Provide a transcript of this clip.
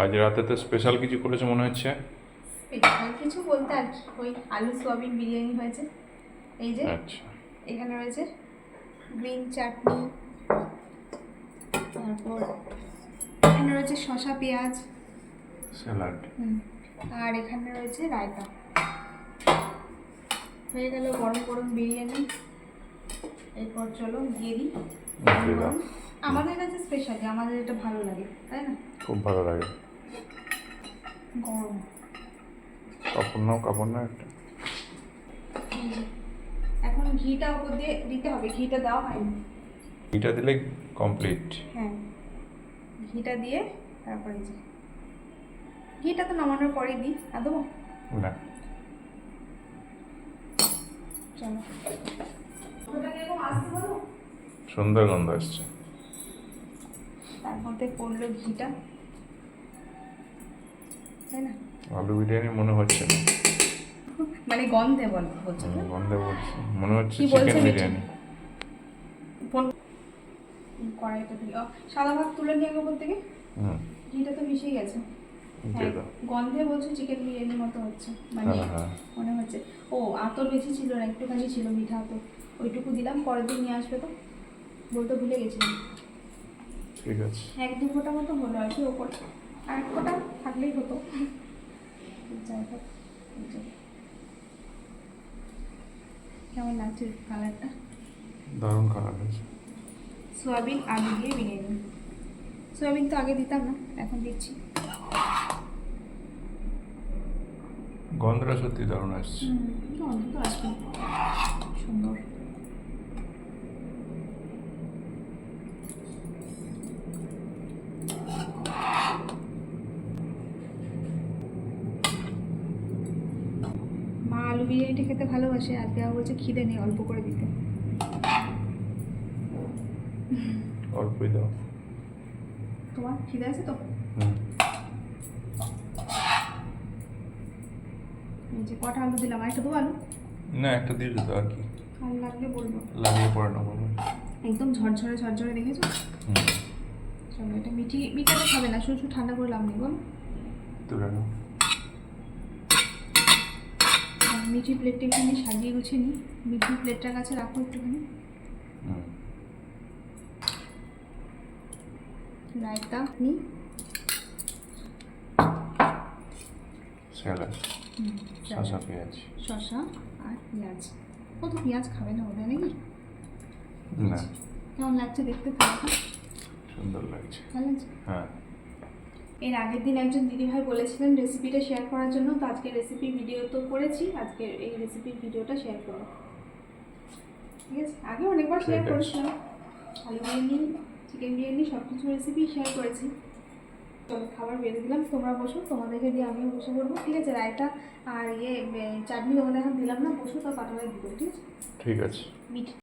আজ রাতে তো স্পেশাল কিছু করেছে মনে হচ্ছে? স্পেশাল কিছু বলতে আর কি ওই আলু সোয়াবিন বিরিয়ানি হয়েছে। এই যে আচ্ছা। এখানে রয়েছে গ্রিন চাটনি তারপর এখানে রয়েছে শসা পেঁয়াজ। স্যালাড। আর এখানে রয়েছে রায়তা। হয়ে গেল গরম গরম বিরিয়ানি। এরপর চলো দিয়ে দিই আমাদের কাছে স্পেশালি আমাদের এটা ভালো লাগে তাই না? খুব ভালো লাগে। গরম। কাপড় নাও কাপড় নাও একটা। এখন ঘিটা উপর দিয়ে দিতে হবে ঘিটা দেওয়া হয়নি। এটা দিলে কমপ্লিট হ্যাঁ ঘিটা দিয়ে তারপরে যে। ঘিটা তো নামানোর পরে দিই দেবো না। চলো। সুন্দর গন্ধ আসছে। তার মধ্যে পড়ল ঘিটা। তাই না? আলু বিরিয়ানি মনে হচ্ছে না। মানে গন্ধে বল বলছো? গন্ধে বলছি। মনে হচ্ছে চিকেন বিরিয়ানি। ফোন কড়াইটা ও, সাদা ভাত তুলে নিয়ে ওপর থেকে হুম। ঘিটা তো মিশেই গেছে। হ্যাঁ, গন্ধে বলছো চিকেন বিরিয়ানির মতো হচ্ছে। মানে হ্যাঁ হ্যাঁ। মনে হচ্ছে। ও আতর বেশি ছিল না একটুখানি ছিল মিঠা আতর। ওইটুকু দিলাম পরের দিন নিয়ে আসবে তো। বলতে ভুলে গেছিলাম। ঠিক আছে। এক দু ফোঁটা মতো হলো আর কি ওপর আর ফোঁটা থাকলেই হতো। যাই হোক কেমন লাগছে কালারটা দারুণ কালার হয়েছে। সোয়াবিন আলু দিয়ে বিরিয়ানি সোয়াবিন তো আগে দিতাম না এখন দিচ্ছি। গন্ধটা সত্যি দারুণ আসছে। গন্ধ তো আসবে সুন্দর। আলু বিরিয়ানিটা খেতে ভালোবাসে আজকে আবার বলছে খিদে নেই অল্প করে দিতে। অল্পই দাও। তোমার খিদে আছে তো? এই যে কটা আলু দিলাম আর একটা দেবো আলু? না একটা দিয়ে দিত আর কি। আর লাগলে বলব। লাগিয়ে পড়ে নেব। একদম ঝরঝরে ঝরঝরে দেখেছ? চলো এটা মিঠি মিঠাটা খাবে না শুধু শুধু ঠান্ডা করে লাভ নেই বল। তুলে নাও আর মিঠি প্লেটটা একটুখানি সাজিয়ে গুছিয়ে নিই। মিঠি প্লেটটার কাছে রাখো একটুখানি। রায়তা নিই স্যালাড শসা পেঁয়াজ। শসা আর পেঁয়াজ। কত পেঁয়াজ খাবে না ওদের নাকি? না। কেমন লাগছে দেখতে? থাকো সুন্দর লাগছে। ভালো লাগছে? হ্যাঁ। এর আগের দিন একজন দিদিভাই বলেছিলেন রেসিপিটা শেয়ার করার জন্য তো আজকে রেসিপি ভিডিও তো করেছি আজকে এই রেসিপির ভিডিওটা শেয়ার করব। ঠিক আছে? আগে অনেকবার শেয়ার। করেছিলাম। আলু বিরিয়ানি চিকেন বিরিয়ানি সব কিছু রেসিপি শেয়ার করেছি। চলো খাবার বেড়ে দিলাম তোমরা বসো তোমাদেরকে দিয়ে আমিও বসে পড়ব। ঠিক আছে রায়তা আর ইয়ে চাটনি তোমাদের এখন দিলাম না বসো তো পাঠাবে দিব ঠিক আছে? ঠিক আছে। মিঠ